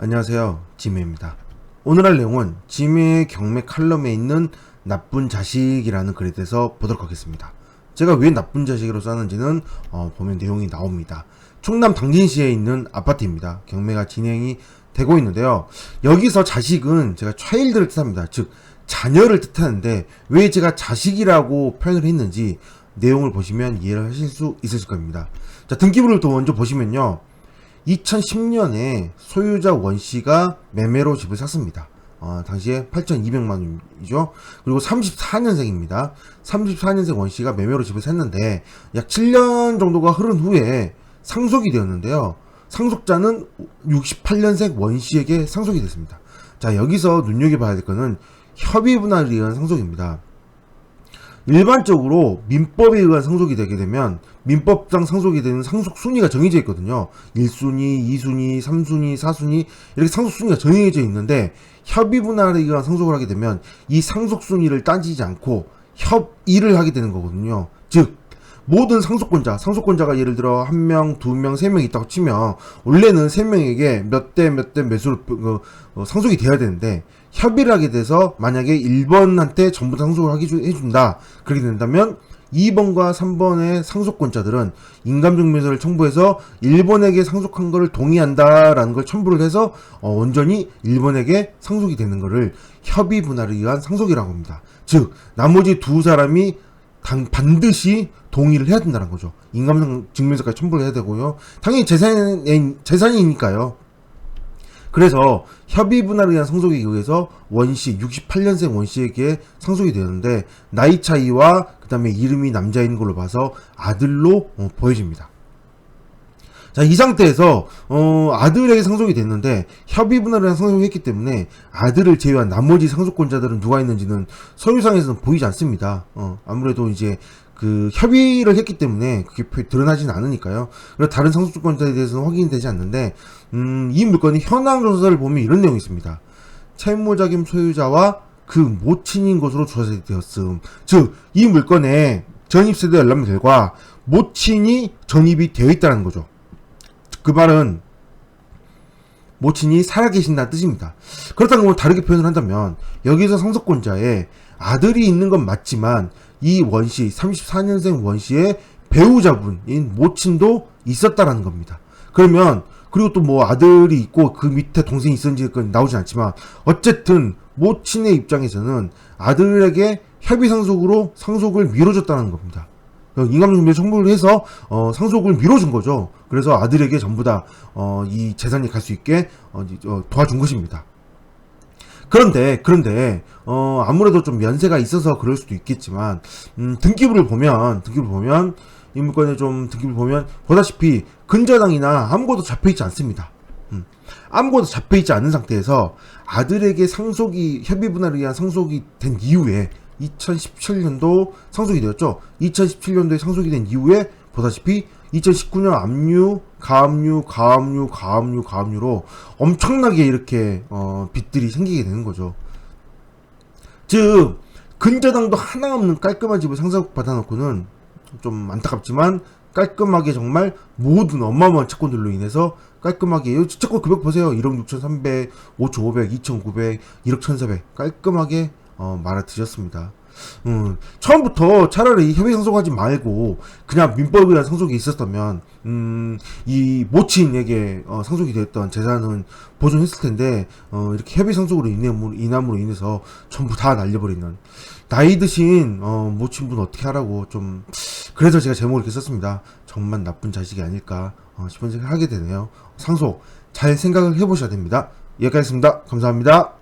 안녕하세요. 지메입니다. 오늘 할 내용은 지메의 경매 칼럼에 있는 나쁜 자식이라는 글에 대해서 보도록 하겠습니다. 제가 왜 나쁜 자식으로 썼는지는 어, 보면 내용이 나옵니다. 충남 당진시에 있는 아파트입니다. 경매가 진행이 되고 있는데요. 여기서 자식은 제가 차일드를 뜻합니다. 즉 자녀를 뜻하는데 왜 제가 자식이라고 표현을 했는지 내용을 보시면 이해를 하실 수 있으실 겁니다. 자 등기부를 또 먼저 보시면요. 2010년에 소유자 원 씨가 매매로 집을 샀습니다. 어, 당시에 8,200만 원이죠. 그리고 34년생입니다. 34년생 원 씨가 매매로 집을 샀는데 약 7년 정도가 흐른 후에 상속이 되었는데요. 상속자는 68년생 원 씨에게 상속이 됐습니다. 자, 여기서 눈여겨봐야 될 거는 협의 분할에 의한 상속입니다. 일반적으로 민법에 의한 상속이 되게 되면 민법상 상속이 되는 상속 순위가 정해져 있거든요. 1순위, 2순위, 3순위, 4순위 이렇게 상속 순위가 정해져 있는데 협의 분할에 의한 상속을 하게 되면 이 상속 순위를 따지지 않고 협의를 하게 되는 거거든요. 즉 모든 상속권자, 상속권자가 예를 들어 한 명, 두 명, 세 명 있다고 치면 원래는 세 명에게 몇 대 몇 대 몇으로 그, 어, 상속이 돼야 되는데 협의를 하게 돼서 만약에 1번한테 전부 다 상속을 하게 주- 해준다 그렇게 된다면 2번과 3번의 상속권자들은 인감증명서를 첨부해서 1번에게 상속한 것을 동의한다라는 걸 첨부를 해서 어, 온전히 1번에게 상속이 되는 것을 협의 분할에 의한 상속이라고 합니다. 즉 나머지 두 사람이 당, 반드시 동의를 해야 된다는 거죠. 인감증명서까지 첨부를 해야 되고요. 당연히 재산이, 재산이니까요. 그래서 협의 분할에 의한 상속에 의해서 원씨 68년생 원씨에게 상속이 되는데 나이 차이와 그 다음에 이름이 남자인 걸로 봐서 아들로 어, 보여집니다. 자, 이 상태에서 어, 아들에게 상속이 됐는데 협의 분할에 의한 상속을 했기 때문에 아들을 제외한 나머지 상속권자들은 누가 있는지는 서류상에서는 보이지 않습니다. 어, 아무래도 이제 그 협의를 했기 때문에 그게 표- 드러나진 않으니까요. 그리고 다른 상속권자에 대해서는 확인이 되지 않는데 음, 이 물건이 현황 조사를 보면 이런 내용이 있습니다. 채무자금 소유자와 그 모친인 것으로 조사되었음. 즉, 이 물건에 전입세대 열람 결과 모친이 전입이 되어 있다는 거죠. 그 말은 모친이 살아계신다는 뜻입니다. 그렇다고 뭐 다르게 표현을 한다면 여기서 상속권자에 아들이 있는 건 맞지만 이 원씨 34년생 원씨의 배우자분인 모친도 있었다라는 겁니다. 그러면 그리고 또 뭐 아들이 있고 그 밑에 동생이 있었는지 그 나오지 않지만 어쨌든 모친의 입장에서는 아들에게 협의 상속으로 상속을 미뤄줬다는 겁니다. 인감증명 청구를 해서 어, 상속을 미뤄준 거죠. 그래서 아들에게 전부 다 어, 이 재산이 갈 수 있게 어, 이- 어, 도와준 것입니다. 그런데 그런데 어, 아무래도 좀 연세가 있어서 그럴 수도 있겠지만 음, 등기부를 보면 등기부를 보면 이 물건에 좀 등기부를 보면 보다시피 근저당이나 아무것도 잡혀 있지 않습니다. 음, 아무것도 잡혀 있지 않은 상태에서 아들에게 상속이 협의 분할에 의한 상속이 된 이후에 2017년도 상속이 되었죠. 2017년도에 상속이 된 이후에 보다시피 2019년 압류, 가압류, 가압류, 가압류, 가압류로 엄청나게 이렇게 어, 빚들이 생기게 되는 거죠. 즉 근저당도 하나 없는 깔끔한 집을 상속받아 놓고는 좀 안타깝지만 깔끔하게 정말 모든 어마어마한 채권들로 인해서 깔끔하게 이 채권 금액 보세요 1억 6,300, 5,500, 2,900, 1억 1,400 깔끔하게 어, 말아 드렸습니다. 음, 처음부터 차라리 협의 상속하지 말고 그냥 의한 상속이 있었다면 음, 이 모친에게 어, 상속이 됐던 재산은 보존했을 텐데 어, 이렇게 협의 상속으로 인함으로, 인함으로 인해서 전부 다 날려버리는 나이 드신 어, 모친분 어떻게 하라고 좀 그래서 제가 제목을 이렇게 썼습니다. 정말 나쁜 자식이 아닐까 어, 싶은 생각을 하게 되네요. 상속 잘 생각을 해보셔야 됩니다. 여기까지 했습니다. 감사합니다.